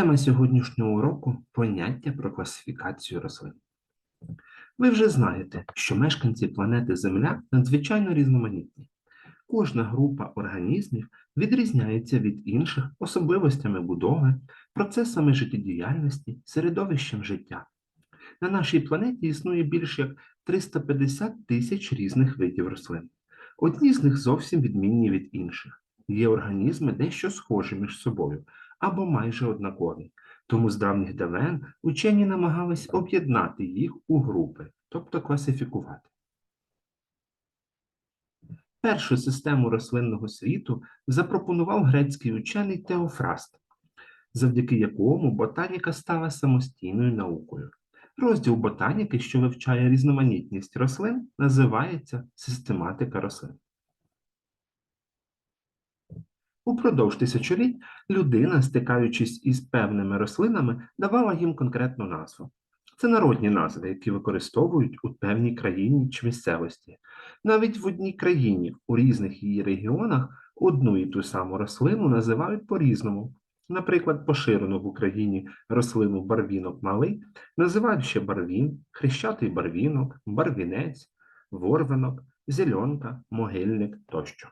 Тема сьогоднішнього уроку поняття про класифікацію рослин. Ви вже знаєте, що мешканці планети Земля надзвичайно різноманітні. Кожна група організмів відрізняється від інших особливостями будови, процесами життєдіяльності, середовищем життя. На нашій планеті існує більш як 350 тисяч різних видів рослин. Одні з них зовсім відмінні від інших. Є організми дещо схожі між собою або майже однакові. Тому з давніх давен учені намагались об'єднати їх у групи, тобто класифікувати. Першу систему рослинного світу запропонував грецький учений Теофраст, завдяки якому ботаніка стала самостійною наукою. Розділ ботаніки, що вивчає різноманітність рослин, називається систематика рослин. Упродовж тисячоліть людина, стикаючись із певними рослинами, давала їм конкретну назву. Це народні назви, які використовують у певній країні чи місцевості. Навіть в одній країні у різних її регіонах одну і ту саму рослину називають по-різному. Наприклад, поширену в Україні рослину барвінок малий називають ще барвін, хрещатий барвінок, барвінець, ворвинок, зеленка, могильник тощо.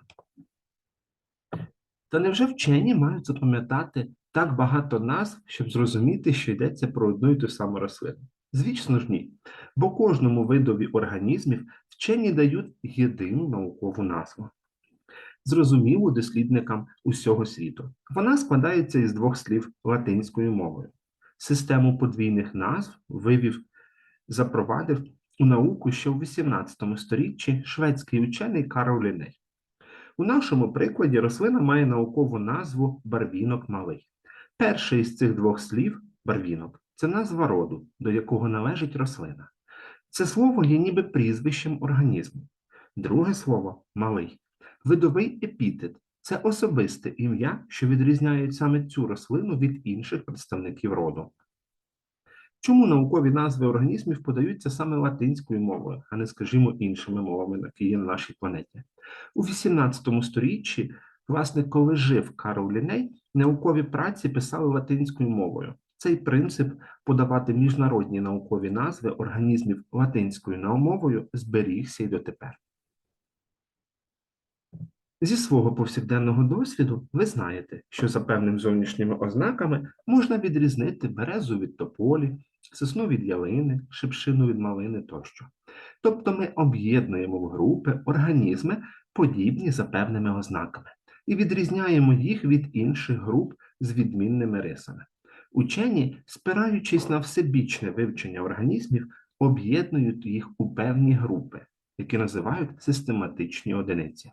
Та невже вчені мають запам'ятати так багато назв, щоб зрозуміти, що йдеться про одну і ту саму рослину? Звісно ж ні, бо кожному видові організмів вчені дають єдину наукову назву. Зрозуміло дослідникам усього світу. Вона складається із двох слів латинською мовою. Систему подвійних назв вивів, запровадив у науку ще у XVIII сторіччі шведський учений Карл Ліней. У нашому прикладі рослина має наукову назву барвінок малий. Перший із цих двох слів барвінок це назва роду, до якого належить рослина. Це слово є ніби прізвищем організму. Друге слово малий. Видовий епітет це особисте ім'я, що відрізняє саме цю рослину від інших представників роду. Чому наукові назви організмів подаються саме латинською мовою, а не, скажімо, іншими мовами, які є на нашій планеті? У XVIII сторіччі, власне, коли жив Карл Ліней, наукові праці писали латинською мовою. Цей принцип подавати міжнародні наукові назви організмів латинською мовою зберігся й дотепер. Зі свого повсякденного досвіду ви знаєте, що за певними зовнішніми ознаками можна відрізнити березу від тополі, сосну від ялини, шипшину від малини тощо. Тобто ми об'єднуємо в групи організми, подібні за певними ознаками, і відрізняємо їх від інших груп з відмінними рисами. Учені, спираючись на всебічне вивчення організмів, об'єднують їх у певні групи, які називають систематичні одиниці.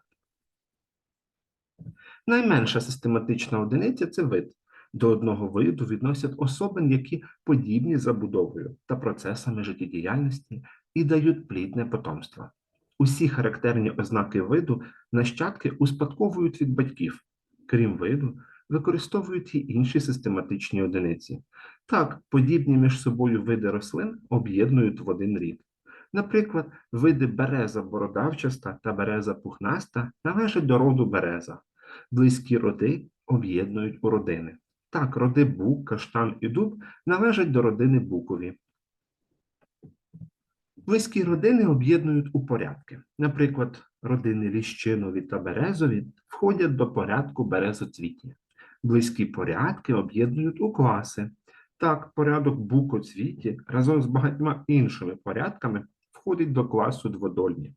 Найменша систематична одиниця це вид. До одного виду відносять особин, які подібні забудовою та процесами життєдіяльності і дають плідне потомство. Усі характерні ознаки виду нащадки успадковують від батьків, крім виду, використовують і інші систематичні одиниці. Так, подібні між собою види рослин об'єднують в один рід. Наприклад, види береза бородавчаста та береза пухнаста належать до роду береза. Близькі роди об'єднують у родини. Так, роди бук, каштан і дуб належать до родини букові. Близькі родини об'єднують у порядки. Наприклад, родини ліщинові та березові входять до порядку березоцвіті. Близькі порядки об'єднують у класи. Так, порядок букоцвіті разом з багатьма іншими порядками входить до класу дводольні.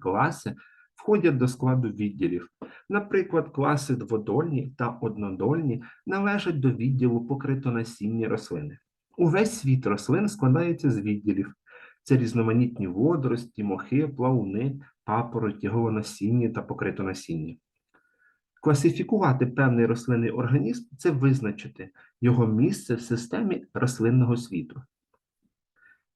Класи входять до складу відділів. Наприклад, класи дводольні та однодольні належать до відділу покритонасінні рослини. Увесь світ рослин складається з відділів. Це різноманітні водорості, мохи, плавуни, папороті, голонасінні та покритонасінні. Класифікувати певний рослинний організм це визначити його місце в системі рослинного світу.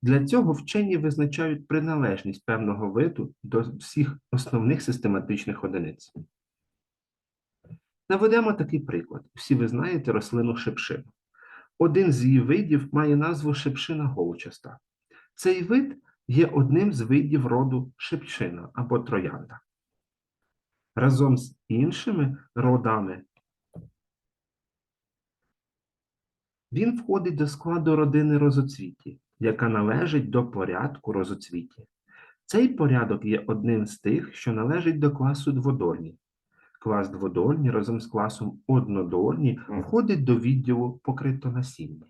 Для цього вчені визначають приналежність певного виду до всіх основних систематичних одиниць. Наведемо такий приклад. Всі ви знаєте рослину шипшину. Один з її видів має назву шипшина голчаста. Цей вид є одним з видів роду шипшина або троянда. Разом з іншими родами Він входить до складу родини розоцвіті, яка належить до порядку розоцвіті. Цей порядок є одним з тих, що належить до класу дводольні. Клас дводольні разом з класом однодольні входить до відділу покритонасіння.